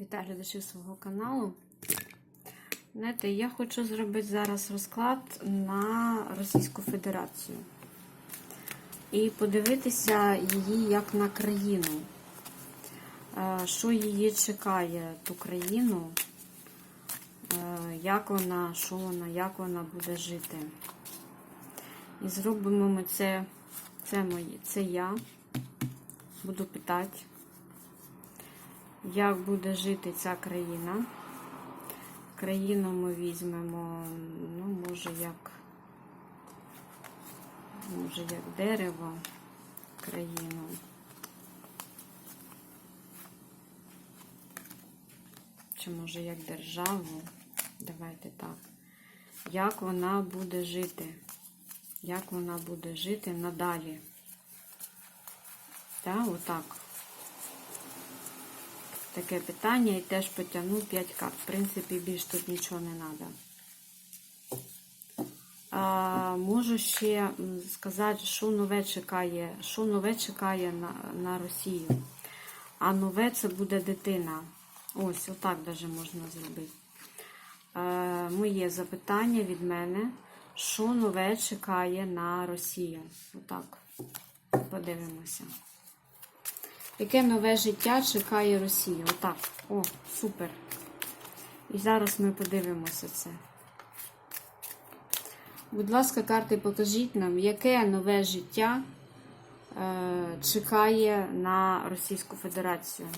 Вітаю глядачів свого каналу. Знаєте, я хочу зробити зараз розклад на Російську Федерацію і подивитися її як на країну. Е, Що її чекає, ту країну, Е, як вона, що вона, як вона буде жити. І зробимо ми це, це, мої, це я. Буду питати як буде жити ця країна. Країну ми візьмемо, ну, може, як, може, як дерево, країну. Чи може як державу. Давайте так. Як вона буде жити? Як вона буде жити надалі? Так, отак таке питання і теж потягну 5 карт. В принципі, більш тут нічого не треба. А, можу ще сказати, що нове чекає, що нове чекає на, на Росію. А нове це буде дитина. Ось, отак даже можна зробити. Е, моє запитання від мене. Що нове чекає на Росію? Отак. Подивимося. Яке нове життя чекає Росію? Отак. О, супер. І зараз ми подивимося це. Будь ласка, карти, покажіть нам, яке нове життя е, чекає на Російську Федерацію.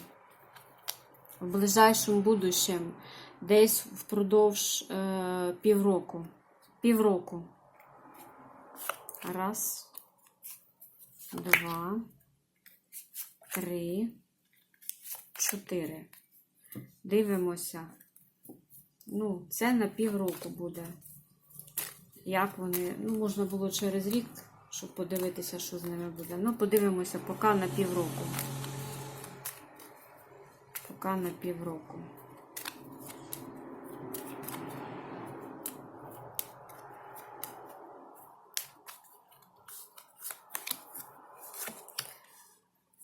В ближайшому будущем, десь впродовж е, півроку. Півроку. Раз, два три, чотири. Дивимося. Ну, це на півроку буде. Як вони, ну, можна було через рік, щоб подивитися, що з ними буде. Ну, подивимося поки на півроку. Поки на півроку.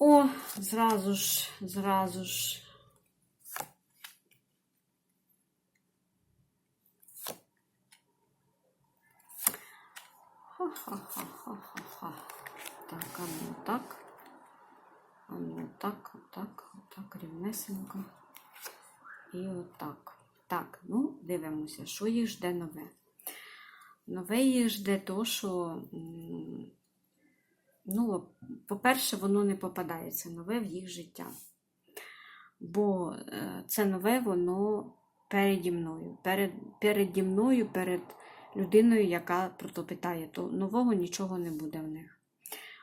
О, зразу ж, зразу ж. Ха-ха-ха-ха-ха-ха. Так, а ну так. А ну так, отак, отак, рівнесенько. І отак. Так, ну, дивимося, що їх жде нове. Нове їх жде то, що. Ну, по-перше, воно не попадається нове в їх життя. Бо е, це нове, воно переді мною. Перед, переді мною, перед людиною, яка про то питає, то нового нічого не буде в них.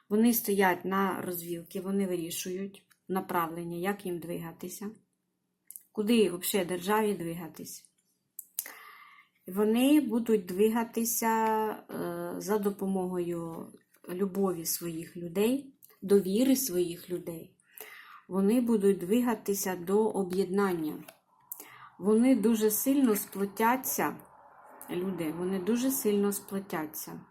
Вони стоять на розвілки, вони вирішують направлення, як їм двигатися, куди взагалі державі двигатись. Вони будуть двигатися е, за допомогою любові своїх людей, довіри своїх людей, вони будуть двигатися до об'єднання. Вони дуже сильно сплотяться, люди, вони дуже сильно сплотяться.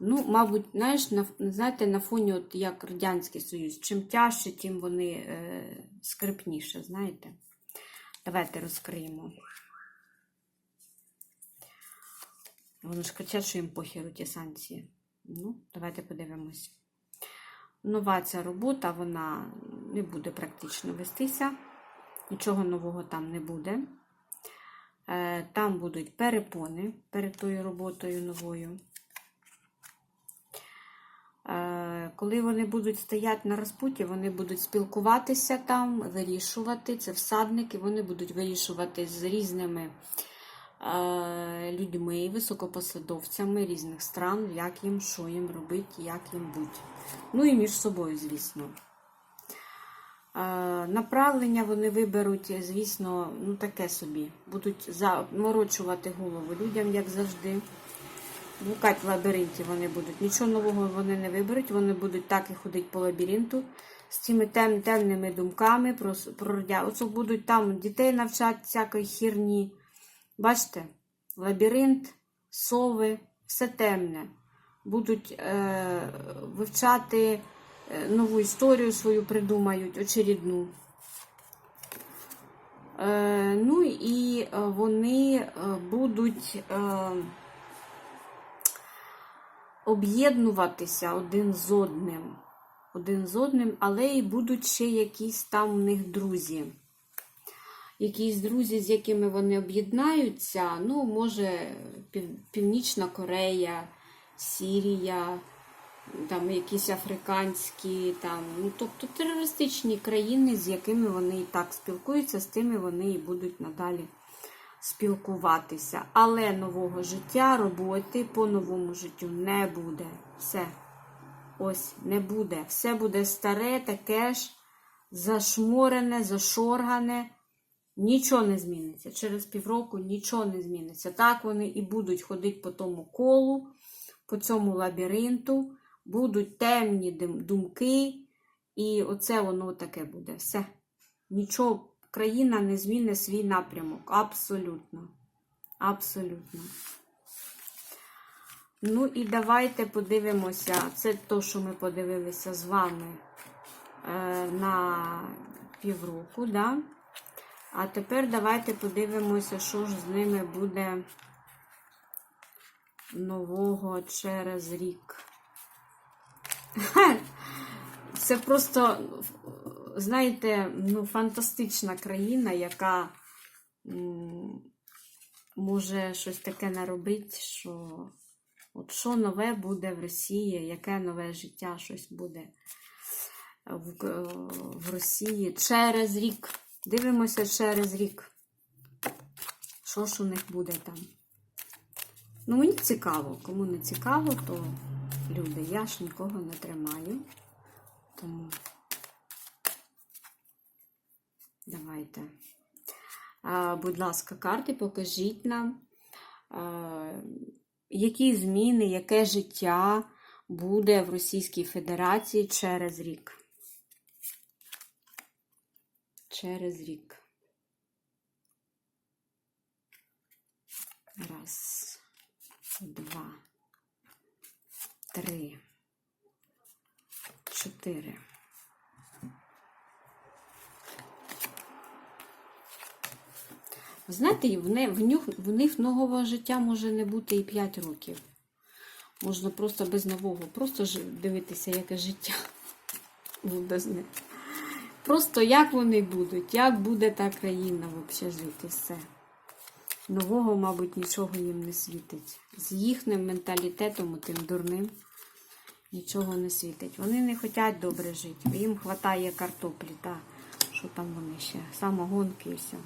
Ну, мабуть, знаєш, на, знаєте, на фоні, от як Радянський Союз, чим тяжче, тим вони е, скрипніше, знаєте. Давайте розкриємо. Вони ж кричать, що їм похеру ті санкції. Ну, давайте подивимось. Нова ця робота, вона не буде практично вестися. Нічого нового там не буде. Е, Там будуть перепони перед тою роботою новою. Е, Коли вони будуть стояти на розпуті, вони будуть спілкуватися там, вирішувати. Це всадники, вони будуть вирішувати з різними людьми, високопосадовцями різних стран, як їм, що їм робити, як їм бути. Ну і між собою, звісно. Е, Направлення вони виберуть, звісно, ну таке собі. Будуть заморочувати голову людям, як завжди. Блукати в лабіринті вони будуть. Нічого нового вони не виберуть, вони будуть так і ходити по лабіринту з цими тем, темними думками про, про Оце будуть там дітей навчати всякої херні. Бачите, лабіринт, сови, все темне. Будуть е, вивчати е, нову історію свою придумають, очередну. Е, ну і е, вони е, будуть е, об'єднуватися один з одним. Один з одним, але і будуть ще якісь там у них друзі. Якісь друзі, з якими вони об'єднаються, ну, може, Пів- Північна Корея, Сірія, там якісь африканські, там, ну, тобто терористичні країни, з якими вони і так спілкуються, з тими вони і будуть надалі спілкуватися. Але нового життя, роботи по новому життю не буде. Все. Ось не буде. Все буде старе, таке ж зашморене, зашоргане. Нічого не зміниться. Через півроку нічого не зміниться. Так вони і будуть ходити по тому колу, по цьому лабіринту, будуть темні думки, і оце воно таке буде. Все. Нічого, країна не змінить свій напрямок. Абсолютно. Абсолютно. Ну і давайте подивимося. Це то, що ми подивилися з вами е, на півроку, да? А тепер давайте подивимося, що ж з ними буде нового через рік. Це просто, знаєте, ну, фантастична країна, яка може щось таке наробити, що от що нове буде в Росії, яке нове життя щось буде в, в Росії через рік. Дивимося через рік. Що ж у них буде там? Ну, мені цікаво. Кому не цікаво, то люди. Я ж нікого не тримаю. Тому давайте. А, будь ласка, карти, покажіть нам, а, які зміни, яке життя буде в Російській Федерації через рік. Через рік. Раз, два, три, чотири. Знаєте, в, нюх, в них нового життя може не бути і 5 років. Можна просто без нового, просто дивитися, яке життя буде з них. Просто як вони будуть, як буде та країна взагалі жити, все. Нового, мабуть, нічого їм не світить. З їхнім менталітетом, тим дурним, нічого не світить. Вони не хочуть добре жити. Їм вистачає картоплі, та що там вони ще, самогонки і все.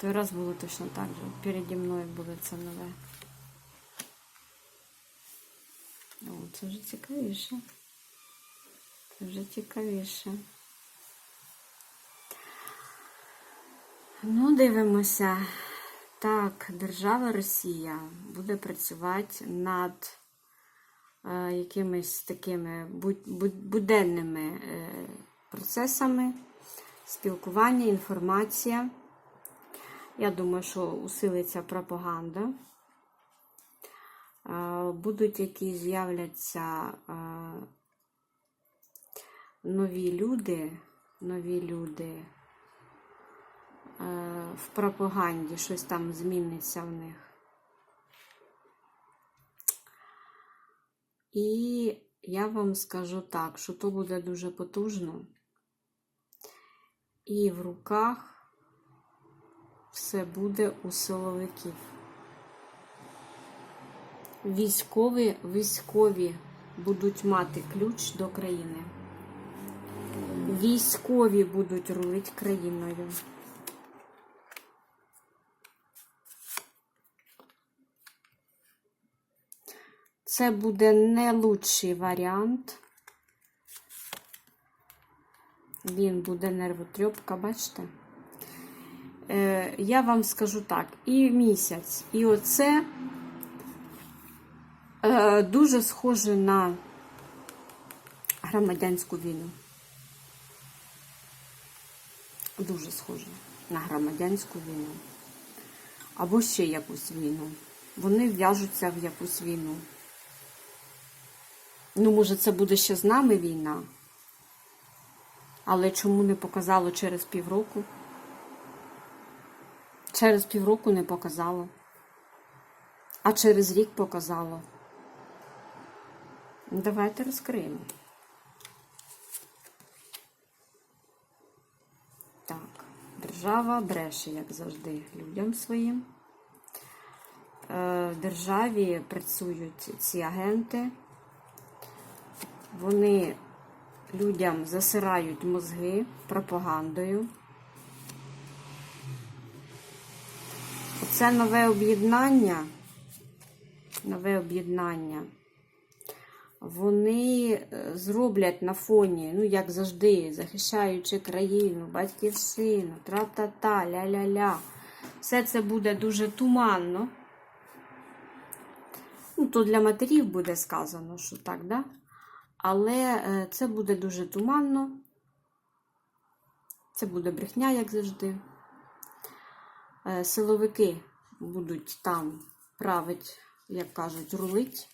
Той раз було точно так же. Переді мною було це нове. О, це вже цікавіше. Це вже цікавіше. Ну, дивимося. Так, держава Росія буде працювати над е, якимись такими буденними е, процесами спілкування, інформація. Я думаю, що усилиться пропаганда. Е, Будуть які з'являться е, нові люди, нові люди е, в пропаганді, щось там зміниться в них. І я вам скажу так, що то буде дуже потужно. І в руках все буде у силовиків. Військові, військові будуть мати ключ до країни. Військові будуть рулити країною. Це буде не лучший варіант. Він буде нервотрьопка, бачите? Е, я вам скажу так, і місяць, і оце е, дуже схоже на громадянську війну. Дуже схоже на громадянську війну. Або ще якусь війну. Вони в'яжуться в якусь війну. Ну, може, це буде ще з нами війна. Але чому не показало через півроку? Через півроку не показало. А через рік показало. Давайте розкриємо. Так, держава бреше, як завжди, людям своїм. Е, В державі працюють ці агенти. Вони людям засирають мозги пропагандою. Це нове об'єднання. Нове об'єднання. Вони е, зроблять на фоні, ну, як завжди, захищаючи країну, батьківщину, тра-та-та, ля-ля-ля. Все це буде дуже туманно. Ну, то для матерів буде сказано, що так, да? Але е, це буде дуже туманно. Це буде брехня, як завжди. Е, Силовики будуть там править, як кажуть, рулить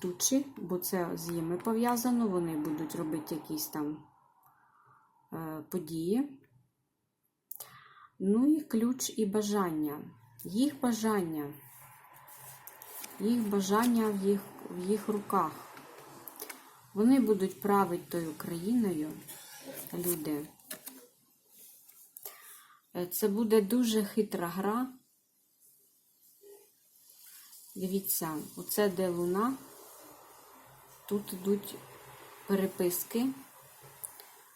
тучі, бо це з ними пов'язано. Вони будуть робити якісь там е, події. Ну і ключ і бажання. Їх бажання. Їх бажання в їх, в їх руках. Вони будуть правити тою країною, люди. Е, Це буде дуже хитра гра. Дивіться, оце де луна. Тут йдуть переписки,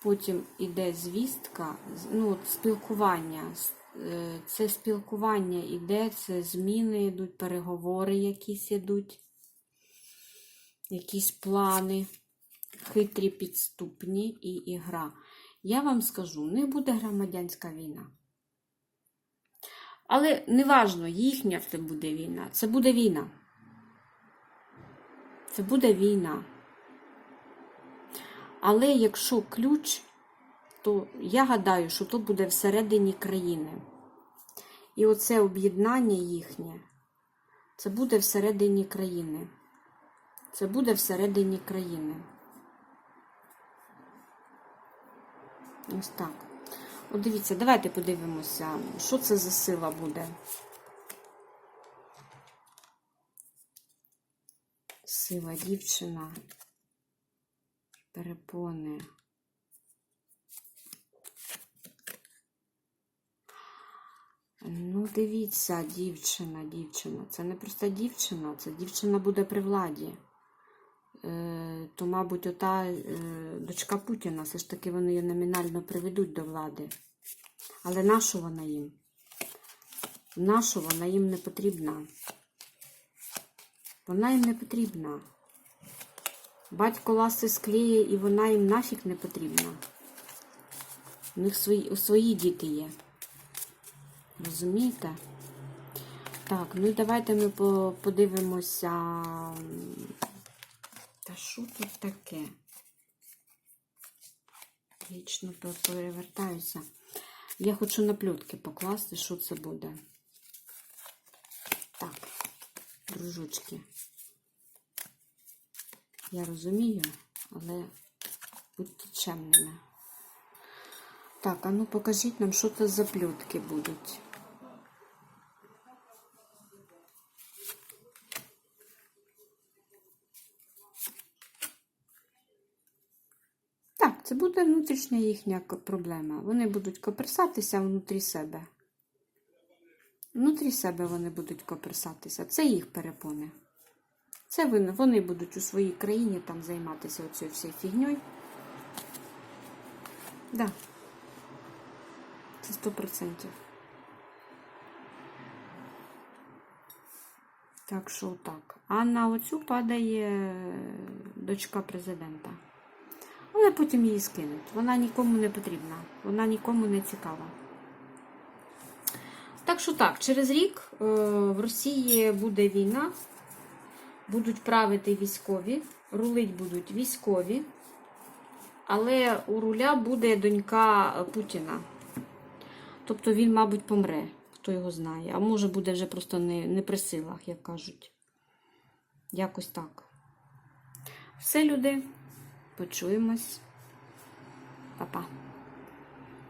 потім іде звістка, ну, спілкування. Е, Це спілкування іде, це зміни йдуть, переговори якісь ідуть, якісь плани, хитрі, підступні і ігра. Я вам скажу, не буде громадянська війна. Але неважно, їхня це буде війна. Це буде війна. Це буде війна. Але якщо ключ, то я гадаю, що то буде всередині країни. І оце об'єднання їхнє, це буде всередині країни. Це буде всередині країни. Ось так. От дивіться, давайте подивимося, що це за сила буде. Сила дівчина. Перепони. Ну, дивіться, дівчина, дівчина. Це не просто дівчина, це дівчина буде при владі. Е, то, мабуть, ота е, дочка Путіна, все ж таки вони її номінально приведуть до влади. Але нашу вона їм? Нашу вона їм не потрібна. Вона їм не потрібна. Батько ласи склеє, і вона їм нафіг не потрібна. У них свої, свої діти є. Розумієте? Так, ну і давайте ми подивимося. Та що тут таке? Вічно пе- перевертаюся. Я хочу на плютки покласти, що це буде. Так, дружочки. Я розумію, але будьте чемними. Так, а ну покажіть нам, що це за плютки будуть. Так, це буде внутрішня їхня проблема. Вони будуть коперсатися внутрі себе. Внутрі себе вони будуть коперсатися. Це їх перепони. Це вони, будуть у своїй країні там займатися оцією всією фігньою. Да. Це сто процентів. Так що так. А на оцю падає дочка президента. Але потім її скинуть. Вона нікому не потрібна. Вона нікому не цікава. Так що так, через рік е, в Росії буде війна. будуть правити військові, рулить будуть військові, але у руля буде донька Путіна. Тобто він, мабуть, помре, хто його знає. А може буде вже просто не, не при силах, як кажуть. Якось так. Все, люди. Почуємось. Па-па.